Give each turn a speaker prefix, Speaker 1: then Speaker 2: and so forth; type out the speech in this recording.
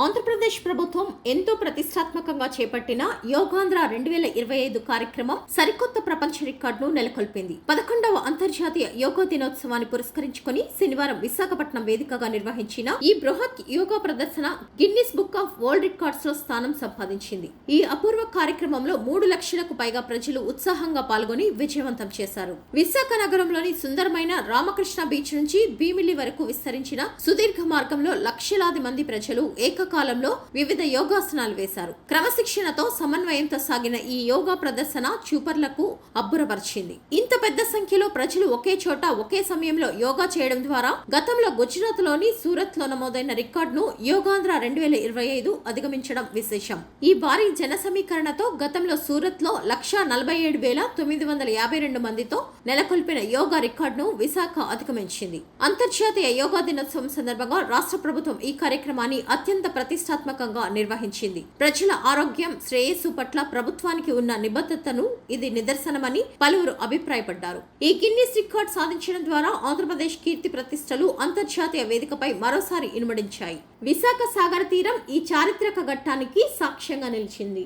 Speaker 1: ఆంధ్రప్రదేశ్ ప్రభుత్వం ఎంతో ప్రతిష్టాత్మకంగా చేపట్టిన యోగాంధ్ర రెండు వేల ఇరవై ఐదు కార్యక్రమం సరికొత్త ప్రపంచ రికార్డును నెలకొల్పింది. పదకొండవ అంతర్జాతీయ యోగా దినోత్సవాన్ని పురస్కరించుకొని శనివారం విశాఖపట్నం వేదికగా నిర్వహించిన ఈ బృహత్ యోగా ప్రదర్శన గిన్నిస్ బుక్ ఆఫ్ వరల్డ్ రికార్డ్స్లో స్థానం సంపాదించింది. ఈ అపూర్వ కార్యక్రమంలో మూడు లక్షలకు పైగా ప్రజలు ఉత్సాహంగా పాల్గొని విజయవంతం చేశారు. విశాఖ నగరంలోని సుందరమైన రామకృష్ణ బీచ్ నుంచి భీమిలి వరకు విస్తరించిన సుదీర్ఘ మార్గంలో లక్షలాది మంది ప్రజలు ఏక ఏకకాలంలో వివిధ యోగాసనాలు వేశారు. క్రమశిక్షణతో సమన్వయంతో సాగిన ఈ యోగా ప్రదర్శన చూపర్లకు అబ్బురపరిచింది. ఇంత పెద్ద సంఖ్యలో ప్రజలు ఒకే చోట ఒకే సమయంలో యోగా చేయడం ద్వారా గతంలో గుజరాత్లోని సూరత్లో నమోదైన రికార్డును యోగాంధ్ర రెండు వేల ఇరవై ఐదు అధిగమించడం విశేషం. ఈ భారీ జన సమీకరణతో గతంలో సూరత్లో లక్ష నలభై ఏడు వేల తొమ్మిది వందల యాభై రెండు మందితో నెలకొల్పిన యోగా రికార్డును విశాఖ అధిగమించింది. అంతర్జాతీయ యోగా దినోత్సవం సందర్భంగా రాష్ట్ర ప్రభుత్వం ఈ కార్యక్రమాన్ని అత్యంత ప్రతిష్టాత్మకంగా నిర్వహించింది. ప్రజల ఆరోగ్యం శ్రేయస్సు పట్ల ప్రభుత్వానికి ఉన్న నిబద్ధతను ఇది నిదర్శనమని పలువురు అభిప్రాయపడ్డారు. ఈ గిన్నీస్ రికార్డ్ సాధించడం ద్వారా ఆంధ్రప్రదేశ్ కీర్తి ప్రతిష్టలు అంతర్జాతీయ వేదికపై మరోసారి ఇనుమడించాయి. విశాఖ సాగర తీరం ఈ చారిత్రక ఘట్టానికి సాక్ష్యంగా నిలిచింది.